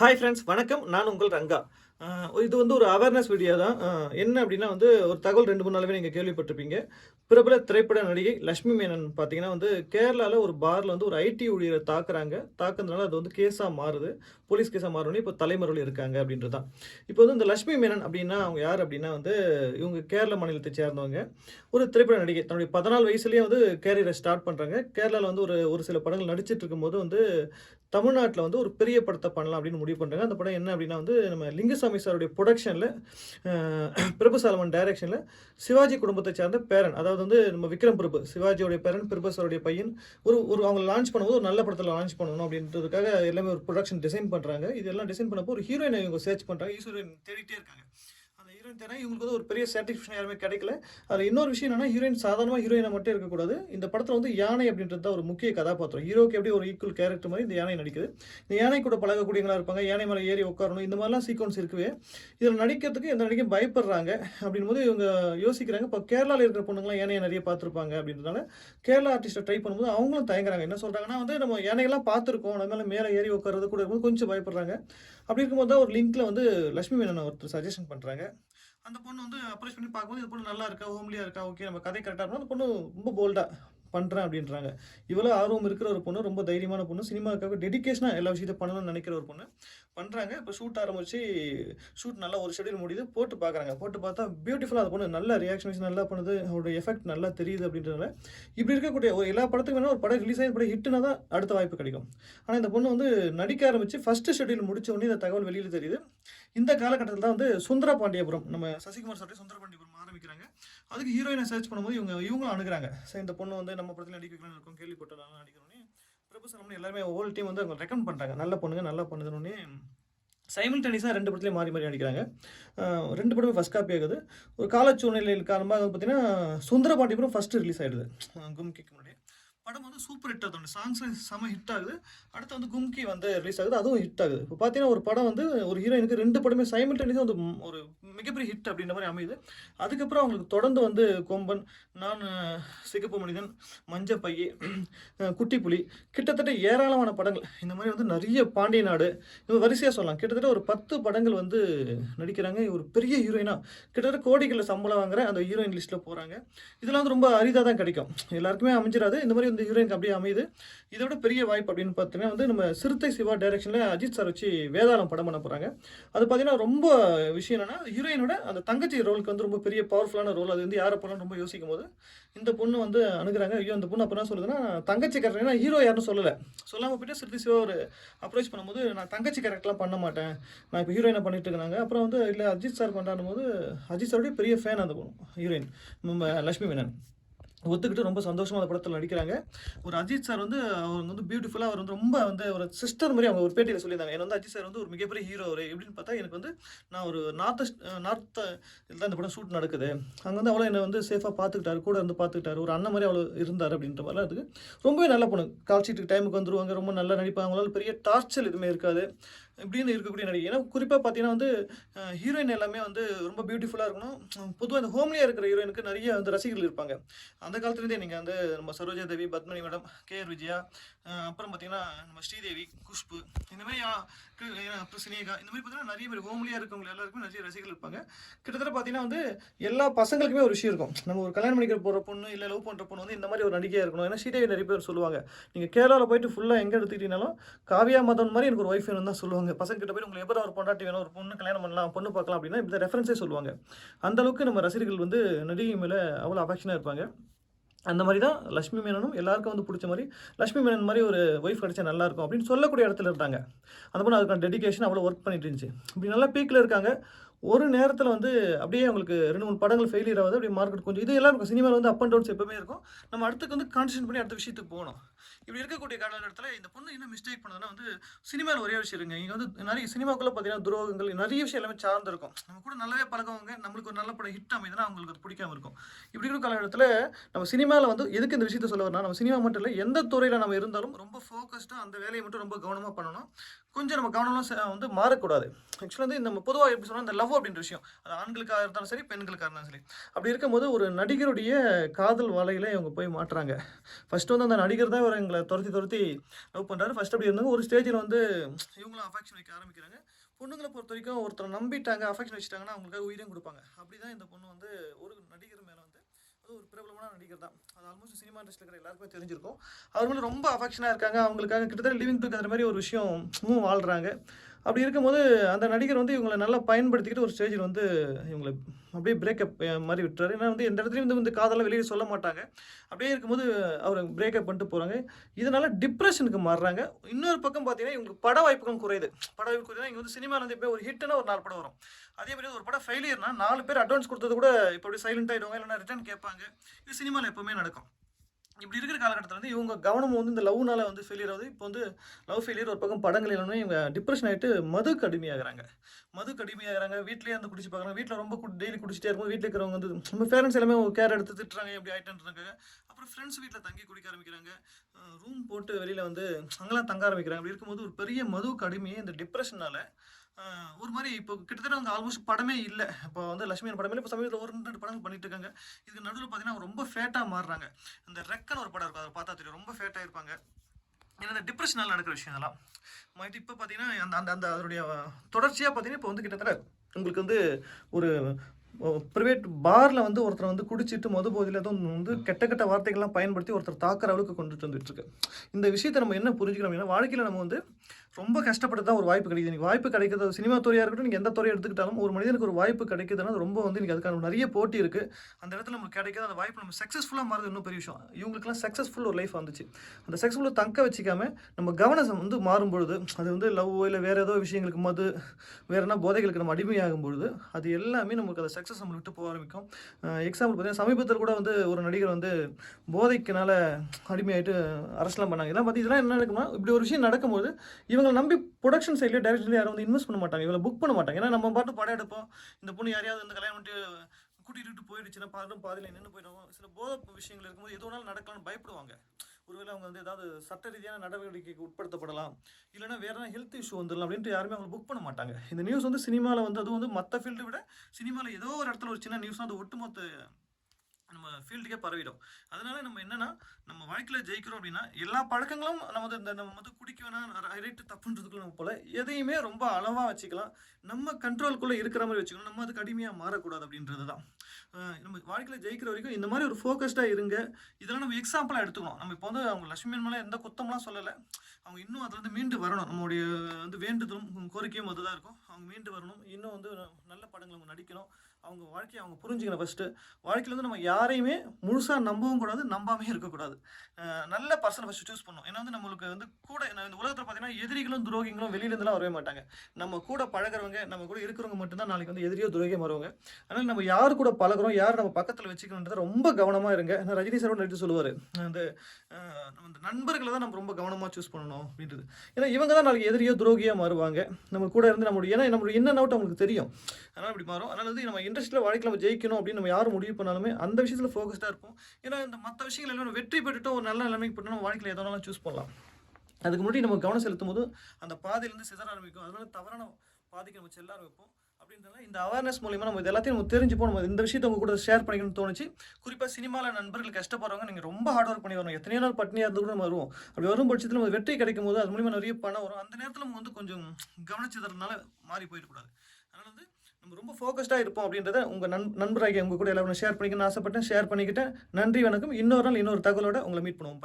Hi friends வணக்கம். நான் உங்கள் ரங்கா. இது வந்து ஒரு அவேர்னஸ் வீடியோ தான். என்ன அப்படின்னா வந்து ஒரு தகவல் ரெண்டு மூணு நாளாகவே நீங்கள் கேள்விப்பட்டிருப்பீங்க. பிரபல திரைப்பட நடிகை லக்ஷ்மி மேனன் பார்த்தீங்கன்னா வந்து கேரளாவில் ஒரு பாரில் வந்து ஒரு ஐடி ஊழியரை தாக்குறாங்க. தாக்குறதுனால அது வந்து கேஸாக மாறுது. போலீஸ் கேஸாக மாறணும் இப்போ தலைமறைவில் இருக்காங்க அப்படின்றது தான் இப்போ வந்து இந்த லக்ஷ்மி மேனன் அப்படின்னா அவங்க யார் அப்படின்னா வந்து இவங்க கேரள மாநிலத்தை சேர்ந்தவங்க. ஒரு திரைப்பட நடிகை. தன்னுடைய பதினாலு வயசுலேயே வந்து கேரியரை ஸ்டார்ட் பண்ணுறாங்க கேரளாவில் வந்து ஒரு ஒரு சில படங்கள் நடிச்சிட்டு இருக்கும்போது வந்து தமிழ்நாட்டில் வந்து ஒரு பெரிய படத்தை பண்ணலாம் அப்படின்னு முடிவு பண்ணுறாங்க அந்த படம் என்ன அப்படின்னா வந்து நம்ம லிங்கசம் சாருடைய ப்ரொடக்ஷனில் பிரபு சாலமன் டைரக்ஷனில் சிவாஜி குடும்பத்தை சேர்ந்த பேரன் அதாவது வந்து நம்ம விக்ரம் பிரபு சிவாஜியோடைய பேரன் பிரபு சாருடைய பையன் ஒரு ஒரு அவங்க லான்ச் பண்ணும்போது ஒரு நல்ல படத்தில் லான்ச் பண்ணணும் அப்படின்றதுக்காக எல்லாமே ஒரு ப்ரொடக்ஷன் டிசைன் பண்ணுறாங்க இதெல்லாம் டிசைன் பண்ணப்போ ஒரு ஹீரோயினை இவங்க சர்ச் பண்ணுறாங்க ஹீரோயின் தேடிட்டே இருக்காங்க. ஹீரோயின் தேனா இவங்களுக்கு வந்து ஒரு பெரிய சாட்டிஸ்ஃபேக்ஷன் யாருமே கிடைக்கல. அதில் இன்னொரு விஷயம் என்னன்னா ஹீரோயின் சாதாரணமாக ஹீரோயினை மட்டும் இருக்கக்கூடாது. இந்த படத்தில் வந்து யானை அப்படின்றது தான் ஒரு முக்கிய கதாபாத்திரம். ஹீரோக்கு எப்படி ஒரு ஈக்குவல் கேரக்டர் மாதிரி இந்த யானை நடிக்குது. இந்த யானை கூட பழகக்கூடியவங்களா இருப்பாங்க. யானை மேலே ஏறி உட்காரணும். இந்த மாதிரிலாம் சீக்வன்ஸ் இருக்குவே. இதில் நடிக்கிறதுக்கு எந்த நடிகையும் பயப்படுறாங்க. அப்படின்னும் போது இவங்க யோசிக்கிறாங்க இப்போ கேரளாவில் இருக்கிற பொண்ணுங்களாம் யானையை நிறைய பார்த்துருப்பாங்க அப்படின்றதுனால கேரளா ஆர்டிஸ்ட்டை ட்ரை பண்ணும்போது அவங்களும் தயங்குறாங்க. என்ன சொல்கிறாங்கன்னா வந்து நம்ம யானைகள்லாம் பார்த்துருக்கோம். நம்ம மேலே மேலே ஏறி உட்காரது கூட இருக்கும்போது கொஞ்சம் பயப்படுறாங்க. அப்படி இருக்கும்போது தான் ஒரு லிங்க்ல வந்து லட்சுமி மேனன் ஒருத்தர் சஜஷன் பண்ணுறாங்க அந்த பொண்ணு வந்து அப்ரோச் பண்ணி பார்க்கும்போது இது பொண்ணு நல்லா இருக்கா? ஹோம்லியாக இருக்கா? ஓகே நம்ம கதை கரெக்டாக இருக்கணும். அந்த பொண்ணு ரொம்ப போல்டாக பண்ணுறேன் அப்படின்றாங்க. இவ்வளோ ஆர்வம் இருக்கிற ஒரு பொண்ணு ரொம்ப தைரியமான பொண்ணு சினிமாவுக்காக டெடிகேஷனாக எல்லா விஷயத்தையும் பண்ணணும்னு நினைக்கிற ஒரு பொண்ணு. பண்ணுறாங்க இப்போ ஷூட் ஆரம்பிச்சு ஷூட் நல்லா ஒரு ஷெடியூல் முடியுது போட்டு பார்க்குறாங்க போட்டு பார்த்தா பியூட்டிஃபுல்லாக அது பொண்ணு நல்ல ரியாக்ஷன் நல்லா பண்ணுது. அவருடைய எஃபெக்ட் நல்லா தெரியுது அப்படின்றதுனால. இப்படி இருக்கக்கூடிய ஒரு எல்லா படத்துக்கும் வேணால் ஒரு படம் ரிலீஸ் ஆகி படம் ஹிட்னா தான் அடுத்த வாய்ப்பு கிடைக்கும். ஆனால் இந்த பொண்ணு வந்து நடிக்க ஆரம்பிச்சு ஃபர்ஸ்ட் ஷெடியூல் முடிச்ச உடனே இந்த தகவல் வெளியில் தெரியுது. இந்த காலகட்டத்தில் தான் வந்து சுந்தர பாண்டியபுரம் நம்ம சசிகுமார் சார் சுந்தர பாண்டியபுரம் ஆரம்பிக்கிறாங்க அதுக்கு ஹீரோயினை சர்ச் பண்ணும்போது இவங்க இவங்களும் அணுகிறாங்க. சரி இந்த பொண்ணு வந்து நம்ம படத்தில் நடிக்க வைக்கலாம்னு இருக்கும் கேள்விப்பட்டதால நடிக்கணும்னு பிரபு சரவணன் எல்லாருமே ஹோல் டீம் வந்து அவங்க ரெக்கமெண்ட் பண்ணுறாங்க நல்ல பொண்ணுங்க நல்லா பண்ணுதுன்னு. சைமில்டேனியஸாக ரெண்டு படத்துலேயும் மாறி மாறி நடிக்கிறாங்க. ரெண்டு படமே ஃபஸ்ட் காப்பி ஆகுது. ஒரு கால சூழ்நிலையில் காரணமாக வந்து பார்த்தீங்கன்னா சுந்தர படம் ஃபஸ்ட்டு ரிலீஸ் ஆகிடுது கும்கிக்கு முன்னாடி படம் வந்து சூப்பர் ஹிட் ஆகுது. சாங்ஸ் செம ஹிட் ஆகுது. அடுத்து வந்து கும்கி வந்து ரிலீஸ் ஆகுது. அதுவும் ஹிட் ஆகுது. இப்போ பார்த்தீங்கன்னா ஒரு படம் வந்து ஒரு ஹீரோயினுக்கு ரெண்டு படமே சைமில்டேனியஸாக வந்து ஒரு மிகப்பெரிய ஹிட் அப்படின்ற மாதிரி அமையுது. அதுக்கப்புறம் அவங்களுக்கு தொடர்ந்து வந்து கொம்பன் நான் சிகப்பு மனிதன் மஞ்ச பைய குட்டி புலி கிட்டத்தட்ட ஏராளமான படங்கள். இந்த மாதிரி வந்து நிறைய பாண்டிய நாடு. இது வரிசையாக சொல்லலாம். கிட்டத்தட்ட ஒரு பத்து படங்கள் வந்து நடிக்கிறாங்க. ஒரு பெரிய ஹீரோயினாக கிட்டத்தட்ட கோடிகளில் சம்பளம் வாங்குற அந்த ஹீரோயின் லிஸ்ட்டில் போகிறாங்க இதெல்லாம் வந்து ரொம்ப அரிதாக தான் கிடைக்கும். எல்லாருக்குமே அமைஞ்சிடாது இந்த மாதிரி வந்து வந்து ஹீரோயினுக்கு அப்படியே அமையுது இதை விட பெரிய வாய்ப்பு அப்படின்னு பார்த்தீங்கன்னா வந்து நம்ம சிறுத்தை சிவா டைரக்ஷனில் அஜித் சார் வச்சு வேதாளம் படம் பண்ண போகிறாங்க அது பார்த்தீங்கன்னா ரொம்ப விஷயம் என்னன்னா ஹீரோயினோட அந்த தங்கச்சி ரோலுக்கு வந்து ரொம்ப பெரிய பவர்ஃபுல்லான ரோல் அது வந்து யாரை பண்ணலாம் ரொம்ப யோசிக்கும் போது இந்த பொண்ணு வந்து அணுகுறாங்க. ஐயோ அந்த பொண்ணு அப்போ என்ன சொல்லுதுன்னா தங்கச்சி கேரக்டர் ஹீரோ யாரும் சொல்லலை. சொல்லாமல் போயிட்டு சிறுத்தை சிவா ஒரு அப்ரோச் பண்ணும்போது நான் தங்கச்சி கேரக்டர்லாம் பண்ண மாட்டேன். நான் இப்போ ஹீரோயினை பண்ணிட்டு இருக்காங்க அப்புறம் வந்து இல்லை அஜித் சார் பண்ணுறாடும் போது அஜித் சாருடைய பெரிய ஃபேன் அந்த பொண்ணு ஹீரோயின் நம்ம லட்சுமி மேனன். ஒத்துக்கிட்டு ரொம்ப சந்தோஷமாக அந்த படத்தில் நடிக்கிறாங்க. ஒரு அஜித் சார் வந்து அவர் வந்து பியூட்டிஃபுல்லாக அவர் வந்து ரொம்ப வந்து ஒரு சிஸ்டர் மாதிரி அவங்க ஒரு பேட்டியில் சொல்லியிருந்தாங்க. எனக்கு வந்து அஜித் சார் வந்து ஒரு மிகப்பெரிய ஹீரோ அவர். எப்படின்னு பார்த்தா எனக்கு வந்து நான் ஒரு நார்த்த நார்த்த இதில் தான் இந்த படம் ஷூட் நடக்குது. அங்கே வந்து அவ்வளோ என்னை வந்து சேஃபாக பார்த்துக்கிட்டாரு கூட இருந்து பார்த்துக்கிட்டாரு. ஒரு அண்ணன் மாதிரி அவ்வளோ இருந்தார் அப்படின்ற மாதிரிலாம் இருக்குது ரொம்பவே நல்ல பொண்ணு. கால் ஷீட்டுக்கு டைமுக்கு வந்துருவாங்க. ரொம்ப நல்லா நடிப்பாங்க. அவங்களால பெரிய டார்ச்சர் எதுவுமே இருக்காது. இப்படின்னு இருக்கக்கூடிய நடிகை. ஏன்னா குறிப்பாக பார்த்தீங்கன்னா வந்து ஹீரோயின் எல்லாமே வந்து ரொம்ப பியூட்டிஃபுல்லாக இருக்கணும். பொதுவாக இந்த ஹோம்லியாக இருக்கிற ஹீரோயினுக்கு நிறைய வந்து ரசிகர்கள் இருப்பாங்க. அந்த காலத்துலேருந்தே நீங்கள் வந்து நம்ம Saroja Devi Padmini madam K R Vijaya அப்புறம் பார்த்தீங்கன்னா நம்ம ஸ்ரீதேவி குஷ்பு இந்த மாதிரி ஆ, அப்புறம் சினேகா இந்த மாதிரி பார்த்தீங்கன்னா நிறைய பேர் ஹோம்லியாக இருக்கவங்க எல்லாருக்குமே நிறைய ரசிகர்கள் இருப்பாங்க. கிட்டத்தட்ட பார்த்தீங்கன்னா வந்து எல்லா பசங்களுக்குமே ஒரு விஷயம் இருக்கும். நம்ம ஒரு கல்யாணம் பண்ணிக்கிற போகிற பொண்ணு இல்லை லவ் பண்ணுற பொண்ணு வந்து இந்த மாதிரி ஒரு நடிகையாக இருக்கணும். ஏன்னா ஸ்ரீதேவி நிறைய பேர் சொல்லுவாங்க. நீங்கள் கேரளாவில் போயிட்டு ஃபுல்லாக எங்கே எடுத்துக்கிட்டீங்கனாலும் காவியா மதன் மாதிரி எனக்கு ஒரு ஒய்ஃப் வேணும் தான் சொல்லுவாங்க. பசங்க கிட்ட போய் உங்களுக்கு எப்போ ஒரு பொண்டாட்டி வேணும் ஒரு பொண்ணு கல்யாணம் பண்ணலாம் பொண்ணு பார்க்கலாம் அப்படின்னா இந்த ரெஃபரன்ஸே சொல்லுவாங்க. அந்த அளவுக்கு நம்ம ரசிகர்கள் வந்து நடிகை மேலே அவ்வளோ அஃபெக்ஷனாக இருப்பாங்க. அந்த மாதிரி தான் லட்சுமி மேனனும் எல்லாருக்கும் வந்து பிடிச்ச மாதிரி லட்சுமி மேனன் மாதிரி ஒரு ஒய்ஃப் கிடைச்சா நல்லா இருக்கும் அப்படின்னு சொல்லக்கூடிய இடத்துல இருந்தாங்க. அந்த பொண்ணு அதுக்கான டெடிகேஷன் அவ்வளோ ஒர்க் பண்ணிட்டு இருந்துச்சு. இப்படி நல்லா பீக்கில் இருக்காங்க. ஒரு நேரத்தில் வந்து அப்படியே அவங்களுக்கு ரெண்டு மூணு படங்கள் ஃபெயிலியர் ஆகுது அப்படியே மார்க்கெட் கொஞ்சம் இது எல்லாம் இருக்கும் சினிமாவில் வந்து அப் அண்ட் டவுன்ஸ் எப்பவுமே இருக்கும். நம்ம அடுத்துக்கு வந்து கான்சன்ட்ரேட் பண்ணி அடுத்த விஷயத்துக்கு போகணும். இப்படி இருக்கக்கூடிய காலகட்டத்தில் இந்த பொண்ணு என்ன மிஸ்டேக் பண்ணதுன்னா வந்து சினிமாவில் ஒரே விஷயம் இருங்க. இங்கே வந்து நிறைய சினிமாக்குள்ளே பார்த்தீங்கன்னா துரோகங்கள் நிறைய விஷயம் எல்லாமே சார்ந்திருக்கும். நம்ம கூட நல்லாவே பழகவங்க நம்மளுக்கு ஒரு நல்ல படம் ஹிட் அமைதுன்னா அவங்களுக்கு அது பிடிக்காம இருக்கும். இப்படி இருக்கிற காலகட்டத்தில் நம்ம சினிமாவில் வந்து எதுக்கு இந்த விஷயத்த சொல்ல வரனா நம்ம சினிமா மட்டும் இல்லை எந்த துறையில் நம்ம இருந்தாலும் ரொம்ப ஃபோக்கஸ்டாக அந்த வேலையை மட்டும் ரொம்ப கவனமாக பண்ணணும். கொஞ்சம் நம்ம கவனம்லாம் வந்து மாறக்கூடாது. ஆக்சுவலாக வந்து நம்ம பொதுவாக எப்படி சொன்னால் இந்த லவ் அப்படின்ற விஷயம். அது ஆண்களுக்காக இருந்தாலும் சரி பெண்களுக்காக இருந்தாலும் சரி. அப்படி இருக்கும்போது ஒரு நடிகருடைய காதல் வலையில இவங்க போய் மாட்டுறாங்க. ஃபர்ஸ்ட் வந்து அந்த நடிகர் தான் இவர் எங்களை துரத்தி துரத்தி லவ் பண்ணுறாரு ஃபர்ஸ்ட் அப்படி இருந்தாங்க ஒரு ஸ்டேஜில் வந்து இவங்களும் அஃபெக்ஷன் வைக்க ஆரம்பிக்கிறாங்க. பொண்ணுங்களை பொறுத்த வரைக்கும் ஒருத்தரை நம்பிட்டாங்க அஃபெக்ஷன் வச்சுட்டாங்கன்னா அவங்களுக்காக உயிரையும் கொடுப்பாங்க. அப்படி தான் இந்த பொண்ணு வந்து ஒரு நடிகர் மேலே வந்து அது ஒரு பிரபலமான நடிகர் தான். அது ஆல்மோஸ்ட் சினிமா இண்டஸ்ட்ரியில் இருக்கிற எல்லாருக்குமே தெரிஞ்சிருக்கும். அவங்களும் ரொம்ப அஃபெக்ஷனாக இருக்காங்க. அவங்களுக்காக கிட்டத்தட்ட லிவிங் டுகெதர் மாதிரி ஒரு விஷயம் வாழ்கிறாங்க அப்படி இருக்கும்போது அந்த நடிகர் வந்து இவங்களை நல்லா பயன்படுத்திக்கிட்டு ஒரு ஸ்டேஜில் வந்து இவங்களை அப்படியே பிரேக்கப் மாதிரி விட்டுறாரு. ஏன்னா வந்து எந்த இடத்துலையும் வந்து இந்த காதெல்லாம் வெளியே சொல்ல மாட்டாங்க. அப்படியே இருக்கும்போது அவர் பிரேக்கப் பண்ணிட்டு போகிறாங்க இதனால டிப்ரெஷனுக்கு மாறுறாங்க. இன்னொரு பக்கம் பார்த்தீங்கன்னா இவங்க பட வாய்ப்புகளும் குறையுது. பட வாய்ப்பு குறையுதுன்னா இங்கே வந்து சினிமாவில் வந்து இப்போ ஒரு ஹிட்னா ஒரு நாலு படம் வரும். அதே மாதிரி ஒரு படம் ஃபெயிலியர்னா நாலு பேர் அட்வான்ஸ் கொடுத்தது கூட இப்போ அப்படியே சைலண்ட் ஆகிடுவாங்க இல்லைன்னா ரிட்டர்ன் கேட்பாங்க. இது சினிமாவில் எப்போவுமே நடக்கும். இப்படி இருக்கிற காலகட்டத்தில் வந்து இவங்க கவனம் வந்து இந்த லவ்னால வந்து ஃபெயிலியர் ஆகுது. இப்போ வந்து லவ் ஃபெயிலியர் ஒரு பக்கம் படங்கள் எல்லாமே இவங்க டிப்ரெஷன் ஆகிட்டு மது கடுமையாகிறாங்க மது கடுமையாகிறாங்க வீட்லேயே வந்து குடிச்சு பார்க்குறாங்க. வீட்டில் ரொம்ப டெய்லி குடிச்சிட்டே இருக்கும் வீட்டில் இருக்கிறவங்க வந்து நம்ம பேரண்ட்ஸ் எல்லாமே கேர் எடுத்து திட்டுறாங்க எப்படி ஆகிட்டுன்றாங்க அப்புறம் ஃப்ரெண்ட்ஸ் வீட்டில் தங்கி குடிக்க ஆரம்பிக்கிறாங்க. ரூம் போட்டு வெளியில் வந்து அங்கெல்லாம் தங்க ஆரம்பிக்கிறாங்க. அப்படி இருக்கும்போது ஒரு பெரிய மது கடுமையே இந்த டிப்ரெஷனால் ஒரு மாதிரி இப்போ கிட்டத்தட்ட வந்து ஆல்மோஸ்ட் படமே இல்லை. இப்போ வந்து லட்சுமி படமே இல்லை. இப்போ சமீபத்தில் ஒரு ரெண்டு படங்கள் பண்ணிட்டு இருக்காங்க. இதுக்கு நடுவில் பார்த்தீங்கன்னா ரொம்ப ஃபேட்டாக மாறுறாங்க. இந்த ரெக்கன் ஒரு படம் இருக்கும். அதை பார்த்தா தெரியும். ரொம்ப ஃபேட்டாக இருப்பாங்க ஏன்னா இந்த டிப்ரெஷனால் நடக்கிற விஷயம் இதெல்லாம். மறுபடியும் இப்போ பார்த்தீங்கன்னா அந்த அந்த அந்த அதனுடைய தொடர்ச்சியாக பார்த்தீங்கன்னா இப்போ வந்து கிட்டத்தட்ட உங்களுக்கு வந்து ஒரு ப்ரைவேட் பாரில் வந்து ஒருத்தர் வந்து குடிச்சிட்டு மது போதையில் எதுவும் வந்து கெட்ட கெட்ட வார்த்தைகள்லாம் பயன்படுத்தி ஒருத்தர் தாக்குற அளவுக்கு கொண்டுட்டு வந்துட்டு இந்த விஷயத்தை நம்ம என்ன புரிஞ்சுக்கணும் அப்படின்னா வாழ்க்கையில் நம்ம வந்து ரொம்ப கஷ்டப்பட்டு தான் ஒரு வாய்ப்பு கிடைக்குது. நீங்கள் வாய்ப்பு கிடைக்கிறது சினிமா துறையாக இருக்கட்டும் நீங்கள் எந்த துறையை எடுத்துக்கிட்டாலும் ஒரு மனிதனுக்கு ஒரு வாய்ப்பு கிடைக்குதுன்னா ரொம்ப வந்து நீங்கள் அதுக்கான நிறைய போட்டி இருக்குது அந்த இடத்துல நமக்கு கிடைக்காத அந்த வாய்ப்பு நம்ம சக்ஸஸ்ஃபுல்லாக மாறுது இன்னும் பெரிய விஷயம். இவங்களுக்குலாம் சக்ஸஸ்ஃபுல் ஒரு லைஃப் வந்துச்சு. அந்த சக்ஸஸ்ஃபுல்லாக தங்க வச்சிக்காம நம்ம கவனம் வந்து மாறும் பொழுது அது வந்து லவ் இல்லை வேறு ஏதோ விஷயங்களுக்கு மது வேறு என்ன போதைகளுக்கு நம்ம அடிமையாகும் பொழுது அது எல்லாமே நமக்கு அதை சக்ஸஸ் நம்மளை விட்டு போக ஆரம்பிக்கும். எக்ஸாம்பிள் பார்த்தீங்கன்னா சமீபத்தில் கூட வந்து ஒரு நடிகர் வந்து போதைக்குனால அடிமையாயிட்டு அரசலாம் பண்ணாங்க. இதெல்லாம் பார்த்து இதெல்லாம் என்ன நடக்கும்னா இப்படி ஒரு விஷயம் நடக்கும்போது இவங்களை நம்பி ப்ரொடக்ஷன் சைட்லேயே டேரக்டர்லேயே யாரும் வந்து இன்வெஸ்ட் பண்ண மாட்டாங்க. இவங்களை புக் பண்ண மாட்டாங்க. ஏன்னா நம்ம பாட்டு படம் எடுப்போம். இந்த பொண்ணு யாரையாவது வந்து கல்யாணம் பண்ணிட்டு கூட்டிகிட்டு போயிடுச்சுன்னா பாடும் பாதியில் நின்று போயிடுவோம். சில போதை விஷயங்கள் இருக்கும்போது எது வேணாலும் நடக்கலாம்னு பயப்படுவாங்க. ஒருவேளை அவங்க வந்து ஏதாவது சட்ட ரீதியான நடவடிக்கைக்கு உட்படுத்தப்படலாம் இல்லைன்னா வேற ஏதாவது ஹெல்த் இஷ்யூ வந்துடலாம் அப்படின்ட்டு யாருமே அவங்க புக் பண்ண மாட்டாங்க. இந்த நியூஸ் வந்து சினிமாவில் வந்து அது வந்து மற்ற ஃபீல்டை விட சினிமாவில் ஏதோ ஒரு இடத்துல ஒரு சின்ன நியூஸ் அது ஒட்டுமொத்த நம்ம ஃபீல்டுக்கே பரவிடும். அதனால நம்ம என்னன்னா நம்ம வாழ்க்கையில் ஜெயிக்கிறோம் அப்படின்னா எல்லா பழக்கங்களும் நம்ம வந்து இந்த நம்ம வந்து குடிக்க வேணாம் ரைட்டு தப்புன்றதுக்குள்ள நம்ம போல எதையுமே ரொம்ப அளவாக வச்சுக்கலாம். நம்ம கண்ட்ரோலுக்குள்ளே இருக்கிற மாதிரி வச்சுக்கணும். நம்ம அதுக்கு அடிமையாக மாறக்கூடாது அப்படின்றது தான் நம்ம வாழ்க்கையில் ஜெயிக்கிற வரைக்கும் இந்த மாதிரி ஒரு ஃபோக்கஸ்டாக இருங்க. இதெல்லாம் நம்ம எக்ஸாம்பிளாக எடுத்துக்கணும் நம்ம இப்போ வந்து அவங்க லட்சுமி மேலே எந்த குத்தம்லாம் சொல்லலை. அவங்க இன்னும் அதுலேருந்து மீண்டு வரணும். நம்மளுடைய வந்து வேண்டுதலும் கோரிக்கையும் அதுதான் இருக்கும். அவங்க மீண்டு வரணும். இன்னும் வந்து நல்ல படங்கள் அவங்க நடிக்கணும். அவங்க வாழ்க்கையை அவங்க புரிஞ்சுக்கணும் ஃபஸ்ட்டு வாழ்க்கையில் வந்து நம்ம யாரையுமே முழுசாக நம்பவும் கூடாது நம்பாமே இருக்கக்கூடாது. நல்ல பர்சனை ஃபஸ்ட்டு சூஸ் பண்ணணும். ஏன்னா வந்து நம்மளுக்கு வந்து கூட இந்த உலகத்தில் பார்த்தீங்கன்னா எதிரிகளும் துரோகிங்களும் வெளியிலேருந்துலாம் வரவே மாட்டாங்க. நம்ம கூட பழகுறவங்க நம்ம கூட இருக்கிறவங்க மட்டும்தான் நாளைக்கு வந்து எதிரியோ துரோகியம் வருவாங்க. அதனால் நம்ம யார் கூட பழகுறோம் யார் நம்ம பக்கத்தில் வச்சுக்கணுன்றத ரொம்ப கவனமாக இருங்க. ஏன்னா ரஜினி சார் எடுத்து சொல்லுவார். அந்த அந்த நம்ம நண்பர்களை தான் நம்ம ரொம்ப கவனமாக சூஸ் பண்ணணும் அப்படின்றது. ஏன்னா இவங்க தான் நாளைக்கு எதிரியோ துரோகியாக மாறுவாங்க. நம்ம கூட இருந்து நம்மளுடைய ஏன்னா நம்மளுடைய என்ன அவுட் அவங்களுக்கு தெரியும். அதனால் இப்படி மாறும். அதனால் வந்து நம்ம இண்டஸ்ட்ரியில் வாழ்க்கையில் நம்ம ஜெயிக்கணும் அப்படின்னு நம்ம யார் முடிவு பண்ணாலுமே அந்த விஷயத்தில் ஃபோக்கஸ்டாக இருப்போம். ஏன்னா இந்த மற்ற விஷயங்கள் எல்லாம் வெற்றி பெற்றுட்டு ஒரு நல்ல நிலைமைக்கு போட்டு நம்ம வாழ்க்கையில் எதனாலும் சூஸ் பண்ணலாம். அதுக்கு முன்னாடி நம்ம கவனம் செலுத்தும் போது அந்த பாதையிலேருந்து சிதற ஆரம்பிக்கும். அதனால தவறான பாதைக்கு நம்ம செல்ல ஆரம்பிப்போம். அப்படின்றத இந்த அவேர்னஸ் மூலியமா நம்ம இது எல்லாத்தையும் நம்ம தெரிஞ்சுப்போம். நம்ம இந்த விஷயத்தை உங்க கூட ஷேர் பண்ணிக்கணும்னு தோணுச்சு. குறிப்பாக சினிமாவில் நண்பர்கள் கஷ்டப்படுறவங்க நீங்கள் ரொம்ப ஹார்ட் ஒர்க் பண்ணி வரணும். எத்தனையோ நாள் பட்னியாக இருந்து கூட நம்ம வருவோம். அப்படி வரும் பட்சத்தில் நம்ம வெற்றி கிடைக்கும் போது அது மூலியமா நிறைய பணம் வரும். அந்த நேரத்தில் நம்ம வந்து கொஞ்சம் கவனிச்சதுனால மாறி போயிடக்கூடாது அதனால வந்து நம்ம ரொம்ப ஃபோக்கஸ்டாக இருப்போம் அப்படின்றத உங்கள் நண் நண்பராகிய உங்கள் கூட எல்லாரும் ஷேர் பண்ணிக்கணும்னு ஆசைப்பட்டேன். ஷேர் பண்ணிக்கிட்டேன். நன்றி வணக்கம். இன்னொரு நாள் இன்னொரு தகவலோட உங்களை மீட் பண்ணுவோம்.